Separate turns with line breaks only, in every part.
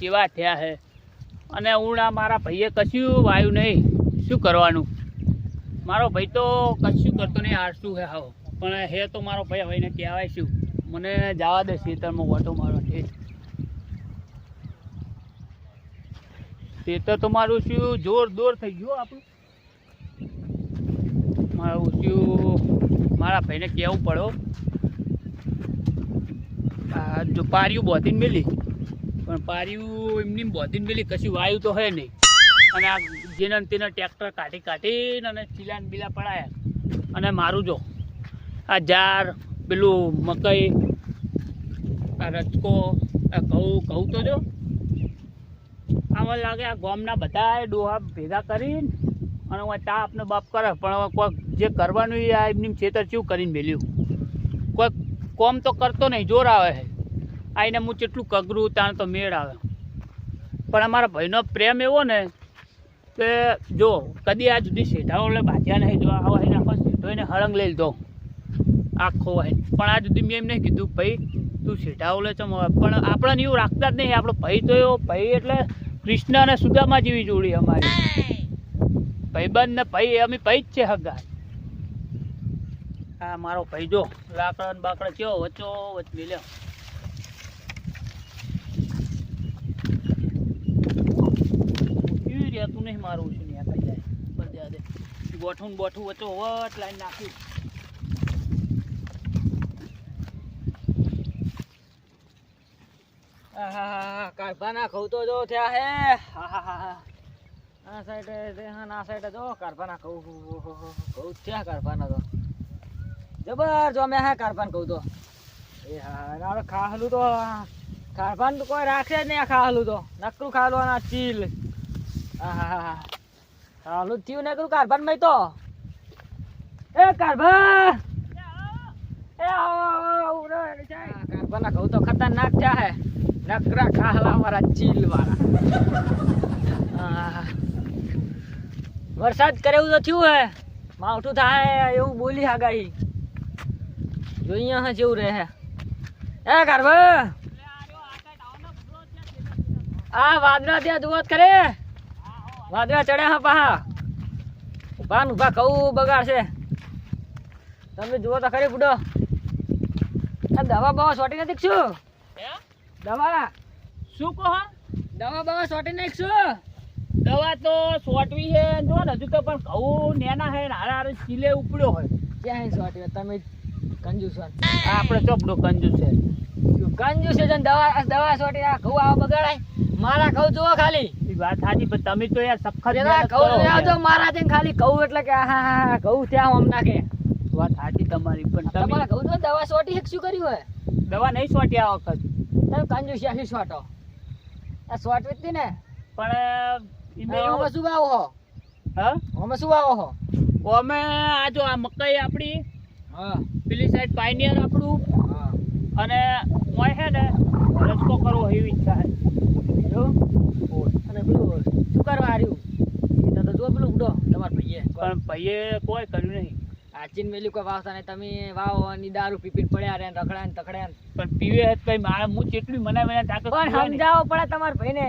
કેવા થયા છે. અને ઉણા મારા ભાઈએ કશું વાયું નહીં. શું કરવાનું? મારો ભાઈ તો કશું કરતો નહીં હારશું હે હાવ. પણ હે તો મારો ભાઈ હવે એને કહેવાય શું? મને જવા દે ખેતરમાં ઓટો મારો છે ખેતર તો મારું શું જોર દોર થઈ ગયું આપણું. મારું શું? મારા ભાઈને કહેવું પડો જો પાર્યું બોધીને મેલી. પણ પાર્યું એમની બોધીને પેલી કશું વાયુ તો હે નહીં. અને આ જેને તેના ટ્રેક્ટર કાઢી કાઢીને અને ચીલાને બીલા પડાયા. અને મારું જો, આ જાર, પેલું મકઈ, આ રચકો આ ઘઉં ઘઉં તો જો. આમાં લાગે આ ગામના બધાએ ડોહા ભેગા કરીને અને હું તાપ આપને બાપ કરે. પણ હવે કોઈક જે કરવાનું એ આ એમની છેતર ચેવું કરીને મેલ્યું. કોઈ કોમ તો કરતો નહીં, જોર આવે છે આઈને હું કેટલું કગરું ત્યાં તો મેળ આવે. પણ અમારા ભાઈનો પ્રેમ એવો ને કે જો, કદી આ જુદી શેઢાઓ એટલે બાજ્યા નહીં, જો આવો આવીને આખો શેઢો એને હળંગ લઈ લીધો. આખો હોય પણ આ સુધી મેં એમ નહીં કીધું, ભાઈ, તું શેઢાઓ લે ચમ. પણ આપણને એવું રાખતા જ નહીં. આપણો ભાઈ તો એવો ભાઈ એટલે કૃષ્ણ અને સુદામા જેવી જોડી અમારી. ભાઈબંધ ને ભાઈ અમે ભાઈ જ છે હગા. આ મારો ભાઈ જો લાકડા બાકડા કેવો વચ્ચો વચ્ચ મિલ્યો કેવી રહેતું નહીં મારું છું ને કઈ જાય. બોઠું વચ્ચો વટ લાઈન નાખ્યું
કારભાના ઘઉં તો જો થયા હે. આ સાઈડ આ સાઈડે જો કારભાના ઘઉં ઘઉં થયા કારભાના તો. જબર, જો હા કારભાન કહું તો એ હા ખાહલું તો કારભાન તો કોઈ રાખે જ નહીં આ ખાહલું તો. નકરું અને ચીલ. જ થયું નકરું કારભાનમાં તો. એ કારભાન એ આવો. આ કારભાના ઘઉં તો ખતરનાક ચા હે. નકરા ખાલા મારા ચીલ વાળા. વરસાદ કરે એવું તો થયું હે. માવઠું થાય એવું બોલી આગાહી. જોઈએ હા જેવું રહે એ કારભા આ વાદળા ત્યાં જુવત કરે. વાદળા ચડ્યા હા પાહા. ઊભા ને ઊભા કહું બગાડશે તમે જુઓ તો ખરી બુડો. આ દવા બવા સોટી નથી શું દવા?
શું કહો?
દવા બવા સોટી નાખશું
દવા તો સોટવી છે. જો ને હજુ તો પણ ઘઉં નેના હે ને હારે હારે ચીલે ઉપડ્યો હોય.
ક્યાં સોટી તમે કંજૂસ.
આપણે ચોપડો કંજુ છે.
કંજૂસ છે દવા દવા સોટી આ ઘઉં આવા બગાડાય. મારા કઉ જુઓ ખાલી.
વાત સાચી પણ તમે તો યાર સખત
પેલા આવજો. મારા જેમ ખાલી કહું એટલે કે હા હા હા ઘઉં ત્યાં આમ નાખે.
વાત સાચી તમારી પણ
તમારા
તમે
ઘઉં તો દવા સોટી શું કર્યું હોય?
દવા નહીં સોટી આ વખત.
તમે કંજૂસ આખી સોટો. આ સોટ વીતી ને.
પણ એવું
શું વાવો હો?
હા?
આમાં શું વાવો હો?
અમે આ જો આ મકાઈ આપણી
હા.
પેલી સાઈડ પાઇનિયર આપણું.
હા.
અને મોય છે ને રસ્તો કરવો એવી ઈચ્છા છે.
જો. અને પેલું શું કરવા હાર્યું. એ તો જો પેલું ઉડો તમારા ભાઈએ.
પણ ભાઈએ કોઈ કર્યું નહીં.
આચીન મેલી કોઈ વાવતા નહીં. તમે વાવો અને દારૂ પીપીને પડ્યા રે રખડ્યા ને તખડ્યા
પણ પીવે જ કઈ મારે હું જેટલી મને મને તાકાત
પણ સમજાવો પડે તમારા ભાઈને.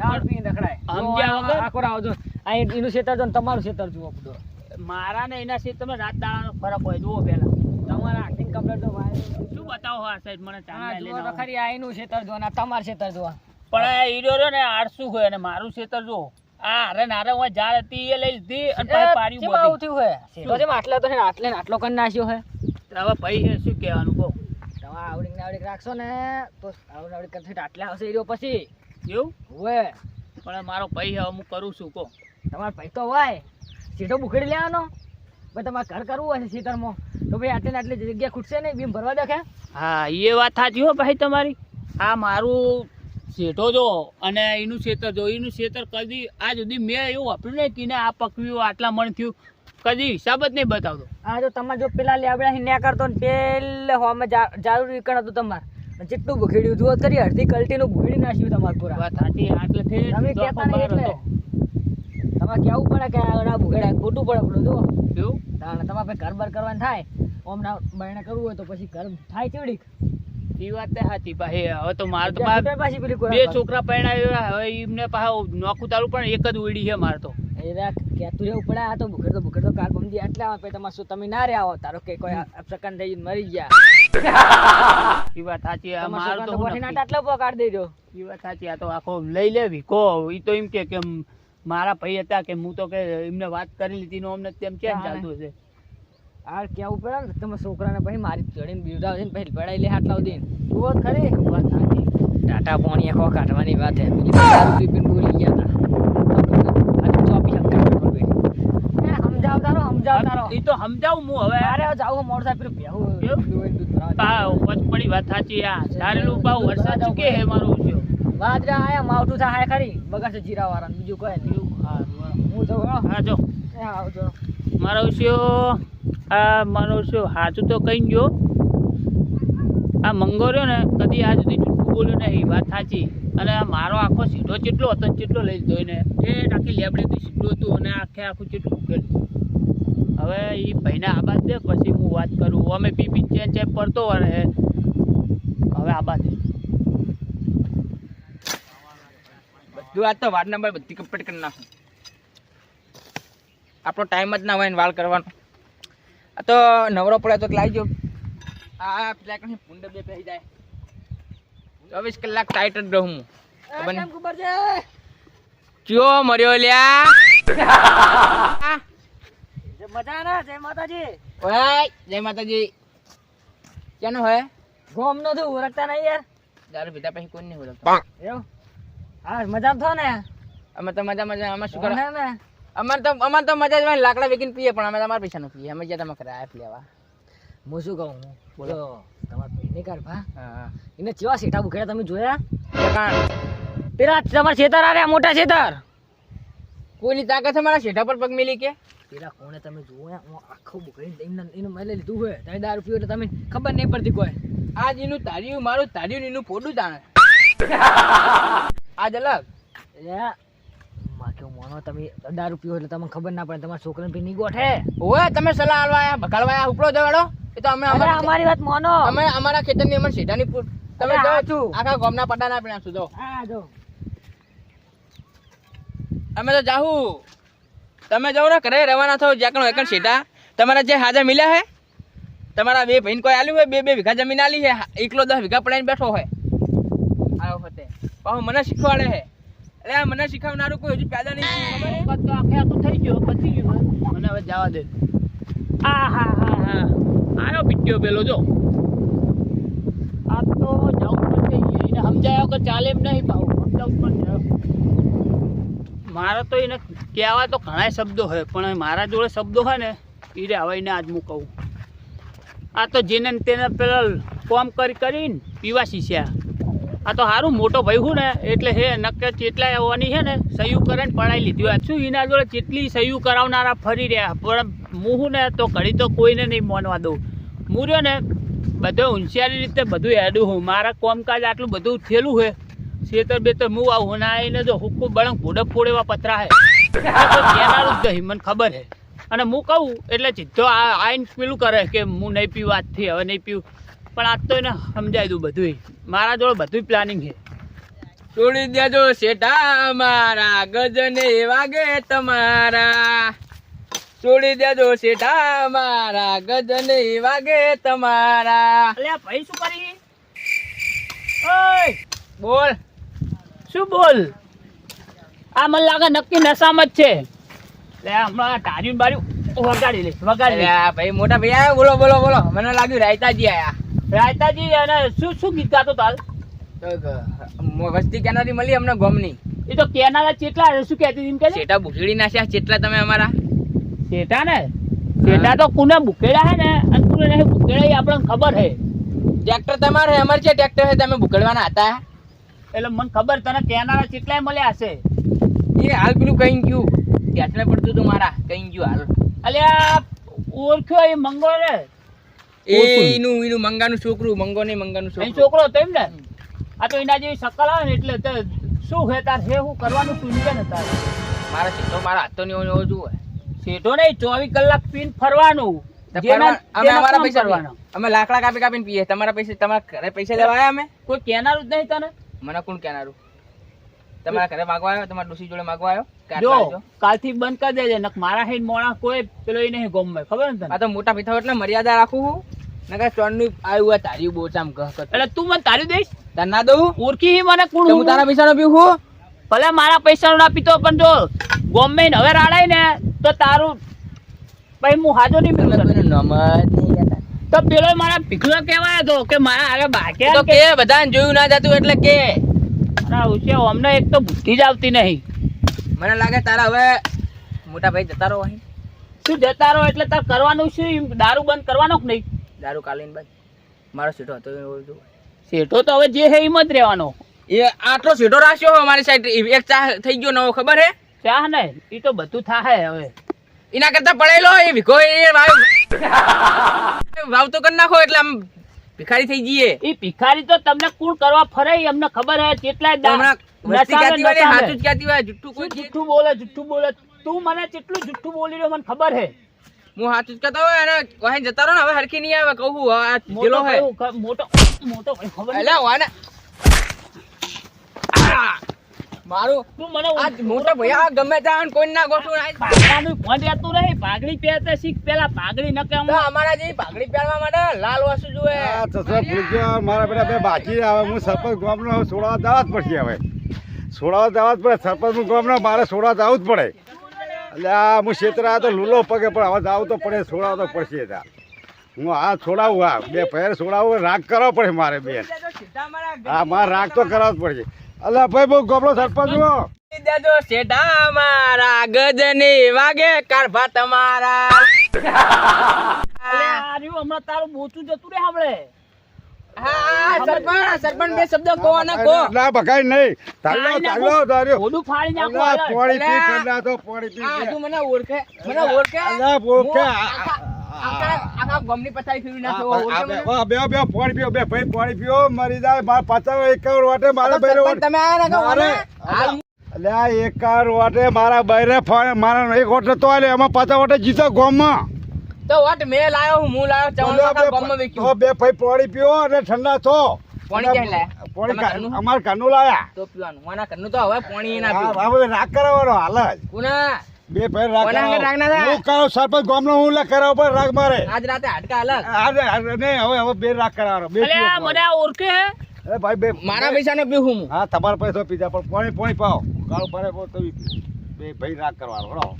દારૂ પીને રખડાય.
સમજ્યા
આખો રાવ જો. આ એનું ખેતર જો તમારું ખેતર જુઓ બધો.
મારા ને એના તમે રાત દાડાનો ફરક હોય જુઓ પેલા
તમારા આખી કમ્પ્લેટ તો
શું બતાવો આ સાઈડ મને ચાંદા આવો.
ખરી આ એનું ખેતર જુઓ ને તમારું જુઓ.
પણ આ હીરો રહ્યો ને આળસુ હોય અને મારું ક્ષેત્ર જો આ અરે ને હારે હું ઝાડ હતી એ લઈ લીધી અને પાછી પાડી
કેમ આવું થયું હે? તો જેમ આટલા તો આટલે ને આટલો કરી નાખ્યો હે?
હવે ભાઈ શું કહેવાનું કહો?
તમે આવડી ને આવડી રાખશો ને તો આવડી આવડી કરશે આટલે આવશે હીરો પછી.
એવું?
હોય
પણ મારો ભાઈ હવે હું કરું છું કહો.
તમારો ભાઈ તો હોય. સીધો બુખડી લેવાનો. ભાઈ તમારે ઘર કરવું હોય સીતરમાં તો ભાઈ આટલી ને આટલી જગ્યા ખૂટશે નહીં બીમ ભરવા દેખે
હા એ વાત સાચી હો ભાઈ તમારી. આ મારું શેઠો જો અને એનું શેતર જો એનું શેતર કદી આ સુધી મેં એવું વાપર્યું નહીં કીને આ પકવ્યું આટલા મણ થયું. કદી હિસાબ જ નહીં બતાવતો.
હા જો તમે જો પેલા લેબડા ને કરતો ને પેલે હોમે જારું વિકણ હતું તમારે. જેટલું ભૂખેડ્યું જુઓ કરી અડધી કલ્ટીનું ભૂખેડી નાખ્યું તમારે પૂરા.
વાત સાચી આટલે થઈ
તમે કહેતા નહીં એટલે. તમારે કેવું પડે કે આ ભૂખેડા ખોટું પડે પડે જુઓ.
એવું?
તમારે ઘર બર કરવાનું થાય ઓમ ના બરણે કરવું હોય તો પછી ઘર થાય ચેવડીક.
ઈ વાત તો સાચી. પાહી હવે તો મારે તો
ત્યાં
મારે
છૂટે પાછી
બે છોકરા પરણાવ્યા હવે એમને પાછા નોખું તારું પણ એક જ ઉડી છે મારે તો.
એ રહેવું પડે? આ તો ભૂખડ તો ભૂખડ તો કાલ પમદી આટલા આવે તમારે શું તમે ના રહ્યા હો તારો કે કોઈ અપસકન થઈ મરી ગયા.
ઈ વાત સાચી આ
તમારા
મારે
છોકરાને
તો
તો
હું
કોઠીના
નક્કી.
ટાટલા પકડ દેજો.
ઈ વાત સાચી આ તો આખો લઈ લેવી. કો ઈ તો એમ કે મારા ભાઈ હતા કે હું તો કે એમને વાત કરી લીધી નો અમને તેમ
કેમ.
ચાલતું હશે?
આ કેવું પડે ને તમે છોકરાને પછી મારી ચડીને બીવડાવશે ને પછી પડાઈ લે આટલા સુધી. જુઓ ખરી?
વાત નાખી
ટાટા પાણી આખો કાઢવાની વાત હે પેલી દારૂ બોલી ગયા હતા. એ
તો સમજાવું હું હવે.
અરે જાવું મોટરસાઇકલ પેલું બેહું
કેવું?
દૂધ દૂધ ભરાવા
પા પચપડી વાત સાચી આ ધારેલું પાવ વરસાદ ચૂકે હે મારું છે
વાદળા આયા માવઠું થાય ખરી. બગાસે જીરા વાળા બીજું કોઈ નહીં. હું જઉં હા.
જો.
આવજો.
મારો ઉસ્યો આ મારો ઉસ્યો સાચું તો કહી ગયો. આ મંગો ને, કદી આ સુધી જૂઠું બોલ્યો નહીં, વાત સાચી. અને આ મારો આખો સીધો ચેટલો હતો ચેટલો લઈ લીધો એને. એ આખી લેબડીથી સીધું હતું અને આખે આખું ચેટલું ઉકેલું હવે એ ભાઈને આબાદ દે, પછી હું વાત કરું. અમે પી પી ચેન ચેન પડતો રહે હવે આબાદ
બધું આજ તો વાડ નંબર બધી કમ્પ્લીટ કરી નાખું. આપણો ટાઈમ જ ના હોય વાળ કરવાનો. આ તો નવરો પડે તો લાવી જો આ પેલા કઈ પુંડ બે પહેરી જાય. ચોવીસ કલાક ટાઈટ જ રહું હું. ચિયો મર્યો લ્યા?
મજા ના જય માતાજી.
ઓય જય માતાજી. કેનો હે?
ગોમ નો તું ઓળખતા નહીં યાર.
દારૂ પીધા પછી કોઈ નહીં ઓળખતા.
એવું? હા મજામાં થો ને?
અમે તો મજા મજા અમે શું કરો?
ને?
અમારે તો અમાર તો મજા જ લાકડા વેકીને પીએ પણ અમે તમારા પૈસા નું પીએ. અમે જ્યાં તમે કરાયા લેવા.
હું શું કહું? બોલો. તમારા ભાઈને કર ભા એને ચેવા સેઠા બુખેડા તમે જોયા?
હા
પેલા તમારા ખેતર આ રહ્યા મોટા ખેતર
કોઈની તાકાત છે મારા શેઠા પર પગ મિલી કે?
પેલા કોણે તમે જોયા? હું આખો બુખડી એમને એનું મેલે લીધું હોય. તમે દારૂ પીવો એટલે તમે ખબર નહીં પડતી કોઈ.
આજ એનું તાર્યું મારું તાર્યું એનું પોડું જાણે આજ અલગ.
તમે દારૂ પીવો એટલે તમને ખબર ના પડે તમારા છોકરાને પી નહીં ગોઠે.
ઓય તમે સલાહ આલવા આયા ભગાડવા આયા ઉપડો જવાડો એ તો અમે અમારા
અમારી વાત માનો.
અમે અમારા ખેતરની અમને શેઠાની તમે જો. આખા ગામના ના પીણા જો.
હા જો.
અમે તો જાહુ. તમે જાઓ ને ઘરે રવાના થો જ્યાં એકણ સીધા. તમારા જે હાજર મિલ્યા હે તમારા બે ભાઈને કોઈ આલ્યું હોય બે બે વીઘા જમીન આલી હે એકલો દસ વીઘા પડાઈને બેઠો હોય. આ વખતે પાછું મને શીખવાડે છે આ મને શીખવનારું કોઈ હજુ પેદા નહીં ખબર
તો આખે આખું થઈ ગયો પતી ગયું મને હવે જવા દે. આ હા હા હા. આયો પીટ્યો પેલો જો. આ તો જવું પડશે એને સમજાયો કે ચાલે એમ નહીં પાવું સમજાવું પણ મારે તો એને કહેવા તો ઘણા શબ્દો હોય પણ મારા જોડે શબ્દો હોય ને એ રે હવે એને આજ હું કહું આ તો જેને તેને પેલા કોમ કરી કરીને પીવા શીખ્યા આ તો સારું મોટો ભાઈ હું ને, એટલે હે, નક્કર ચેટલા આવવાની છે ને સહયું કરે ને પડાઈ લીધી. હોય શું એના જોડે ચેટલી સહયું કરાવનારા ફરી રહ્યા? પણ હું હું ને તો ઘડી તો કોઈને નહીં માનવા દઉં. હું રહ્યો ને, બધો હોશિયારી રીતે બધું એડું હું. મારા કોમકાજ આટલું બધું થયેલું હોય શેતર બેતર હું આવું. ના આવીને જો હુક્કું બળંગ ફોડે ફોડેવા પતરા હે. કેનારું જ મને ખબર હે. અને હું કહું, એટલે સીધો આ આઈને પેલું કરે કે હું નહીં પીવું, આજથી હવે નહીં પીવું. પણ આજ તો એને સમજાવી દઉં બધું મારા જોડે બધું પ્લાનિંગ છે.
છોડી દેજો શેઠા મારા ગજને વાગે તમારા. છોડી દેજો શેઠા મારા ગજને વાગે તમારા.
અલ્યા ભાઈ શું કરી ઓય
બોલ.
શું બોલ? આ મને લાગે નક્કી નશામાં જ છે. લે હમણાં ટાર્યું બાર્યું વગાડી લે વગાડી લે.
ભાઈ મોટા ભાઈ બોલો બોલો બોલો. મને લાગ્યું રાયતાજી આયા.
રાયતાજી અને શું શું ગીત ગાતો તાલ?
વસ્તી કેનાથી મળી અમને ગમની.
એ તો કેનારા ચેટલા શું કહેતી હતી કે
શેઠા ભૂખડી નાખ્યા જેટલા તમે અમારા?
ચેટા ને? ચેટા તો કુને ભૂખેડા હે ને? અને કુને નહીં આપણને ખબર હે.
ટ્રેક્ટર તમારે અમારે છે ટ્રેક્ટર છે તમે ભૂખડવાના હતા.
એટલે મને ખબર તને કેનારા ચેટલાય મળ્યા હશે?
એ હાલ પેલું કઈ ગયું. ત્યાં પડતું હતું મારા કઈ ગયું હાલ.
અલ્યા ઓળખ્યો એ મંગળ રે
એનું એનું મંગાનું છોકરું મંગો નહીં મંગાનું છોકરું.
છોકરો હતો એમ ને આ તો એના જેવી શકલ આવે ને એટલે તે શું હે તાર હે હું કરવાનું શું ને તારે.
મારા સીધો મારા હાથો ની ઓછું હોય
શેઠો નહીં ચોવીસ કલાક પીન ફરવાનું.
અમે અમારા પૈસા
કરવાના.
અમે લાકડા કાપી કાપીને પીએ. તમારા પૈસા તમારા ઘરે પૈસા લેવા આવ્યા અમે?
કોઈ કહેનારું જ નહીં તને?
મને કોણ કહેનારું? તમારા ઘરે માગવા આવ્યો? તમારા ડોસી જોડે માગવા આવ્યો? કે
જો કાલથી બંધ કરી દેજે નક મારા હે મોણા કોઈ પેલો એ નહીં ગોમ ખબર ને તને?
આ તો મોટા પીઠા એટલે મર્યાદા રાખું હું. નકર ચોરનું આવ્યું હોય તારી બોચામ ગહ
એટલે તું મને તારી દઈશ?
તાર ના દઉં?
ઓળખી હી મને કોણ
હું? તારા પૈસાનો પીવું હું
ભલે મારા પૈસા ના પીતો પણ જો ગોમે હવે રાડાય ને તો તારું પછી હું હાજો નહીં. તો પેલો મારા ભીખલો કહેવાય હતો કે મારા આગળ બાકે
તો કે બધાને જોયું ના જતું એટલે કે.
અમને એક તો બુદ્ધિ જ આવતી નહીં.
મને લાગે તારા હવે મોટા ભાઈ જતા રહો અહીં.
શું જતા રહો એટલે તાર કરવાનું શું? દારૂ બંધ કરવાનો કે નહીં?
દારૂ કાલીન બાદ. મારો સીટો હતો
સીટો તો હવે જે હે એમ જ રહેવાનો.
એ આટલો સીટો રાખ્યો હોય અમારી સાઈડ એક ચા થઈ ગયો નવો ખબર હે?
ચા ને એ તો બધું થાય હવે.
એના કરતા પડેલો એ ભીખો એ વાવ. તો કરી નાખો એટલે આમ ભિખારી થઈ જઈએ.
એ ભિખારી તો તમને કુણ કરવા ફરે અમને ખબર હે
કેટલા જુઠ્ઠું
બોલે જુઠ્ઠું બોલે? તું મને કેટલું જુઠ્ઠું બોલી રહ્યો મને ખબર હે.
હું હાથ જ કહેતો હોય અને વાહી જતા રહો ને હવે હરખી નહીં આવે કહું હું, આ
ગેલો
પેલો હે.
મોટો મોટો ખબર નહીં.
વાને મારું
તું મને
આ મોટો ભયા ગમે ત્યાં કોઈ ના ગોઠું ના
પાઘડાનું ભોંડ રહેતું રહે પાઘડી પહેરતા શીખ પેલા પાઘડી ન કે
તો અમારા જે પાઘડી પહેરવા માટે લાલ વાસુ જોવે
આ ચશ્મા ભૂલી મારા બેટા બે બાકી આવે હું સરપંચ ગામનો સોડાવા જવા જ પડશે હવે. સોડાવા જવા જ પડે. સરપંચ ગામનો મારે સોડાવા જવું જ પડે. એટલે હું છેતરા તો લૂલો પગે પણ હવે જવું તો પડે છોડાવ તો પડશે ત્યાં હું આ છોડાવું આ બે ફેર છોડાવું રાગ કરવો પડે મારે બેન. હા મારે રાગ તો કરવો જ પડશે. અલ્યા ભાઈ બહુ ગોબડો સરપંચ હો.
દેજો મારા ગજની વાગે કારભા તમારા
હમણાં તારું બોચું જતું રે હમણે
મરી બહેરે મારે એક વાટે તો આલે એમાં પાછા વાટે જીતો ગામમાં.
તો વટ મે લાયો હું હું લાયો ચવણ
કાકા
ગમ
બે-
ગામમાં
તો બે ભાઈ પાણી પીઓ અને ઠંડા થો.
પાણી ક્યાં લાયા?
પાણી અમાર ઘરનું લાયા.
તો પીવાનું. મને ઘરનું તો હવે પાણી ના
હા,
પીવું.
હવે રાખ કરાવવાનો હાલ જ.
કુના?
બે ભાઈ
રાખ રાગ ના?
હું કરાવ સરપંચ ગામનો હું લે કરાવ પર રાખ મારે?
આજ રાતે હાડકા અલગ.
આજ ને હવે હવે બે રાખ કરાવવાનો. બે અલ્યા
મને ઓળખે હે?
અરે ભાઈ બે
મારા પૈસા ને પીવું હું.
હા તમારા પૈસા પીધા પણ પાણી પાણી પાઓ. ગાળું ભરે તો બે ભાઈ રાખ કરવાનો હા.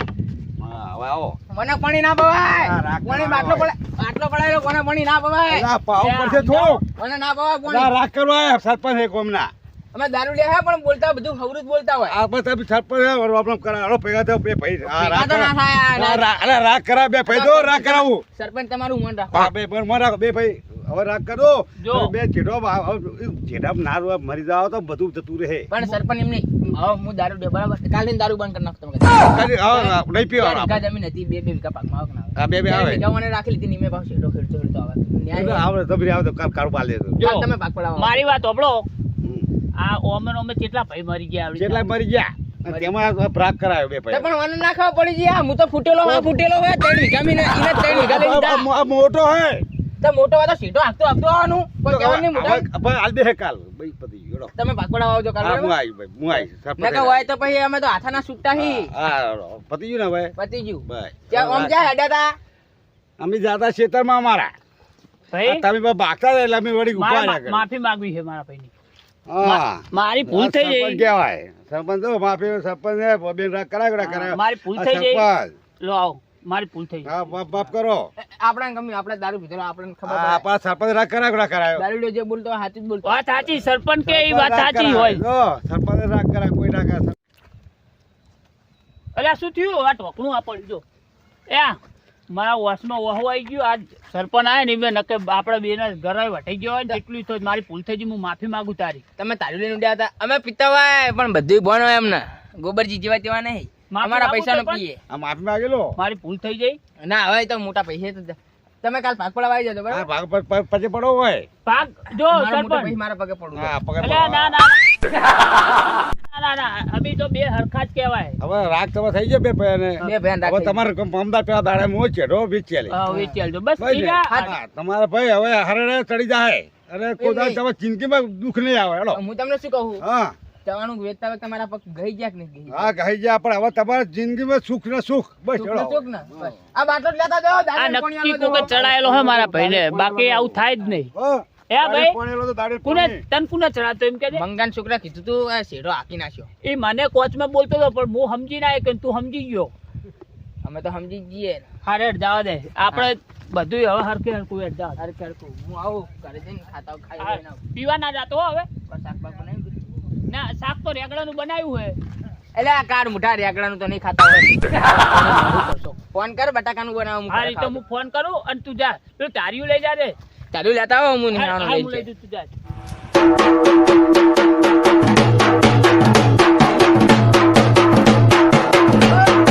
હવે આવો.
મને પાણી ના પવાય.
હા, રાખ
પાણી બાટલો પડે બાટલો પડાયેલો કોને પાણી ના પવાય.
અલા, પાવું પડશે થોડું
મને ના પવાય પાણી.
રાગ કરવા સરપંચ એક ઓમના
અમે દારૂ લે હે પણ બોલતા બધું ખવરું જ બોલતા હોય.
આ બધા બી સરપંચ હે, વળી આપણે કરાવો. ભેગા થયો બે ભાઈ
રાખ ના થાય આ
હા,
ના-
રા- અલા, રાગ કરાવ બે ભાઈ દો રાગ કરાવું.
સરપંચ તમારું મન રાખો.
બે મન રાખો, બે ભાઈ. હવે રાગ કરો. બે જેઠો જેઠા ના રોવા મરી જાવ તો બધું જતું રહે.
પણ સરપંચ એમ નહીં હવે હું દારૂ બે બરાબર કાલે દારૂ બંધ કરી નાખતો તમે
નહીં પીવા
વીઘા જમીન હતી બે બે વીઘા પાકમાં આવક ના
બે બે આવે.
વીઘા મને રાખી લીધી નિમે ભાવ શેઠો ખેડતો ખેડતો આવે. ન્યાય
આવે તમે આવે તો પાડી દેજો
તમે પાક પડાવો.
મારી વાત હોભળો
હમ.
આ ઓમે ઓમે કેટલા ભાઈ મરી ગયા આવડી
કેટલા મરી ગયા. અને તેમાં રાગ કરાયો બે
પણ મને ના ખાવા પડી ગયા હું તો ફૂટેલો હા ફૂટેલો હોય ત્રણ વીઘા ત્રણ વીઘા
મોટો હે.
તો મોટો વાતો સીટો હાંકતો હાંકતો આવવાનું. કોઈ કહેવાનું નહીં મોટા
હવે હાલ દે કાલ. ભાઈ પતી ગયો
તમે ભાકોડા આવજો કાલ
હું આવી ભાઈ હું આવી સરપંચ
નકર હોય તો પછી અમે તો હાથાના છૂટા હી.
હા, ગયું ને ભાઈ
પતી ગયું
ભાઈ
ત્યાં આમ જ્યાં હેડ્યા તા?
અમે જાતા ખેતરમાં અમારા.
ભાઈ?
તમે બા ભાગતા હતા એટલે અમે વળી ઊભા
ના માફી માંગવી છે મારા ભાઈની.
હા.
મારી ભૂલ થઈ
સરપંચ
ગઈ
કહેવાય. સરપંચ માફી સરપંચ બેન કરાય કરાય
મારી ભૂલ થઈ ગઈ. લો આવો. મારી ભૂલ થઈ
હા બાપ બાપ કરો.
આપણે ગમ્યું આપણે દારૂ પીધેલો આપણને ખબર પડે.
સરપંચ રાખ કરાય કરાય કરાયો
દારૂ જે બોલતો જ બોલતો
વાત સાચી સરપંચ કે એ વાત સાચી હોય.
જો, સરપંચ રાખ કરાય કોઈ ના કરે
અલ્યા શું થયું? આ ઢોકણું આ પડ્યું જો. એ મારા વસમાં વહુ આવી ગયું આજ સરપંચ આવે ને બે નકે આપણે બેને ઘરે વટાઈ ગયો હોય ને એટલું તો મારી ભૂલ થઈ ગઈ હું માફી માંગુ તારી.
તમે તારી લઈને ઉડ્યા હતા. અમે પીતા હોય પણ બધું ભણો એમને. ગોબરજી જેવા તેવા નહીં. અમારા
પૈસા નો
પીએ.
માફી માંગેલો?
મારી ભૂલ થઈ ગઈ.
ના હવે તો મોટા પૈસા તો તમે કાલ ભાગ પડાવવા આવી જજો બરાબર?
ભાગ પછી પડો હોય.
ભાગ? જો સરપંચ.
મારા પગે પડું
હા પકડ
ના ના ના. ના ના અમે તો બે હરખા જ કહેવાય.
હવે રાગ તમે થઈ જાય બે
બે ભેન
હવે તમારે અમદાવાદ પેલા દાડે હું ચેડો
હા, બસ
ભાઈ તમારે ભાઈ હવે હરડે ચડી જાય અરે કોઈ તમે જિંદગીમાં દુઃખ નહીં આવે હેડો.
હું તમને શું કહું?
હા.
જવાનું વેચતા વેચતા મારા પગ ગઈ ગયા કે નહીં
હા ગઈ ગયા પણ હવે તમારા જિંદગીમાં સુખ ને સુખ બસ
સુખ ને સુખ ને આ બાટલો લેતા જાઓ
આ નક્કી કોકે ચડાયેલો હે મારા ભાઈને. બાકી આવું થાય જ નહીં.
હો,
ભાઈ?
પોણેલો તો દાડે
કુને
પોણી.
તન કુને ચડાતો એમ કે
મંગાન છોકરા કીધું તું આ શેરો હાકી નાખ્યો.
એ મને કોચમાં બોલતો હતો પણ હું સમજી ના કે તું સમજી ગયો.
અમે તો સમજી જઈએ.
હારે જવા દે. આપણે બધું હવે હરખે હરખું હેડ જવા દે.
હું આવું ઘરે જઈને ખાતા ખાઈ.
પીવા ના જાતો હો હવે.
શાકભાગ બધું?
ના શાક તો રેગડાનું બનાવ્યું હે
એટલે આ કાર મુઠા રેગડાનું તો નહીં ખાતા હોય. ફોન કર બટાકાનું બનાવું હું
તો. હું ફોન કરું અને તું જા. પેલું તારીયું લઈ જા રે.
ચાલુ લેતા આવો હું
હા,
લઈ
જઉં, તું જા.